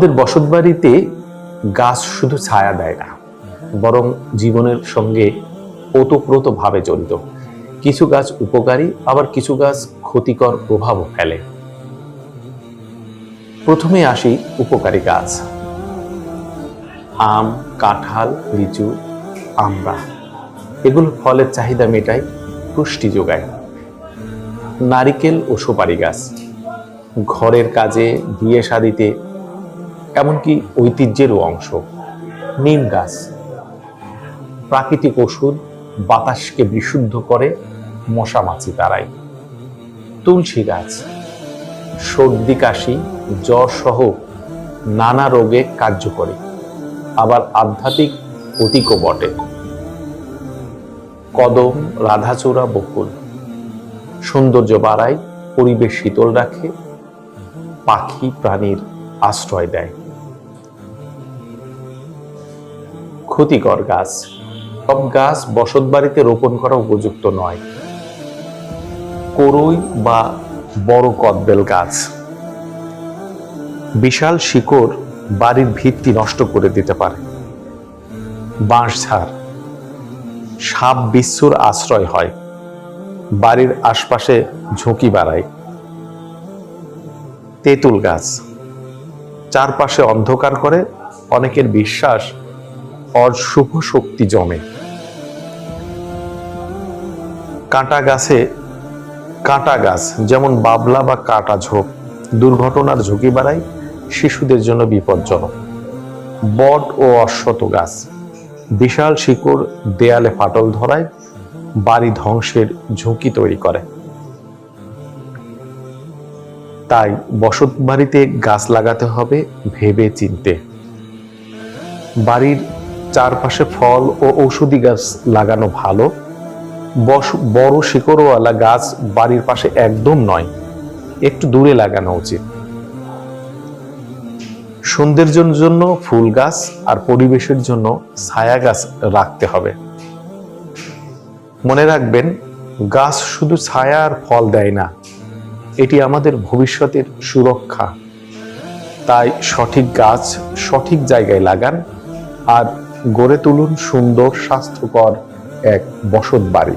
আমাদের বসত বাড়িতে গাছ শুধু ছায়া দেয় না, বরং জীবনের সঙ্গে ওতপ্রোত ভাবে জড়িত। কিছু গাছ উপকারী, আবার কিছু গাছ ক্ষতিকর প্রভাবও ফেলে। প্রথমে আসি উপকারী গাছ। আম, কাঁঠাল, লিচু আমড়া এগুলো ফলের চাহিদা মেটায়, পুষ্টি যোগায়। নারিকেল ও সুপারি গাছ। ঘরের কাজে, বিয়ে শাদিতে এমনকি ঐতিহ্যেরও অংশ। নিম গাছ। প্রাকৃতিক ওষুধ বাতাসকে বিশুদ্ধ করে মশা মাছি তারাই। তুলসী গাছ। সর্দি, কাশি, জ্বর সহ নানা রোগে কার্যকরী। আবার আধ্যাত্মিক প্রতীকও বটে। কদম, রাধাচূড়া, বকুল। সৌন্দর্য বাড়ায় পরিবেশ শীতল রাখে। পাখি, প্রাণীর আশ্রয় দেয়। ক্ষতিকর গাছ। সব গাছ বসত বাড়িতে রোপণ করা উপযুক্ত নয়। করই বা বড় কদবেল গাছ। বিশাল শিকড় বাড়ির ভিত্তি নষ্ট করে দিতে পারে। বাঁশঝাড় সাপ বিশ্বর আশ্রয় হয়। বাড়ির আশপাশে ঝুঁকি বাড়ায়। তেঁতুল গাছ। চারপাশে অন্ধকার করে অনেকের বিশ্বাস অশুভ শক্তি জমে। কাঁটা গাছে কাঁটা গাছ, যেমন বাবলা বা কাঁটা ঝোপ, দুর্ঘটনার ঝুঁকি বাড়ায় শিশুদের জন্য বিপজ্জনক। বট ও অশ্বত গাছ, বিশাল শিকড় দেয়ালে ফাটল ধরায় বাড়ি ধ্বংসের ঝুঁকি তৈরি করে। তাই বসত বাড়িতে গাছ লাগাতে হবে ভেবে চিনতে। বাড়ির চারপাশে ফল ও ঔষধি গাছ লাগানো ভালো। বস- বড় শিকড়ওয়ালা গাছ বাড়ির পাশে একদম নয়, একটু দূরে লাগানো উচিত। সৌন্দর্যের জন্য ফুল গাছ আর পরিবেশের জন্য ছায়া গাছ রাখতে হবে। মনে রাখবেন, গাছ শুধু ছায়া আর ফল দেয় না এটি আমাদের ভবিষ্যতের সুরক্ষা। তাই সঠিক গাছ সঠিক জায়গায় লাগান আর গড়ে তুলুন সুন্দর স্বাস্থ্যকর এক বসত বাড়ি।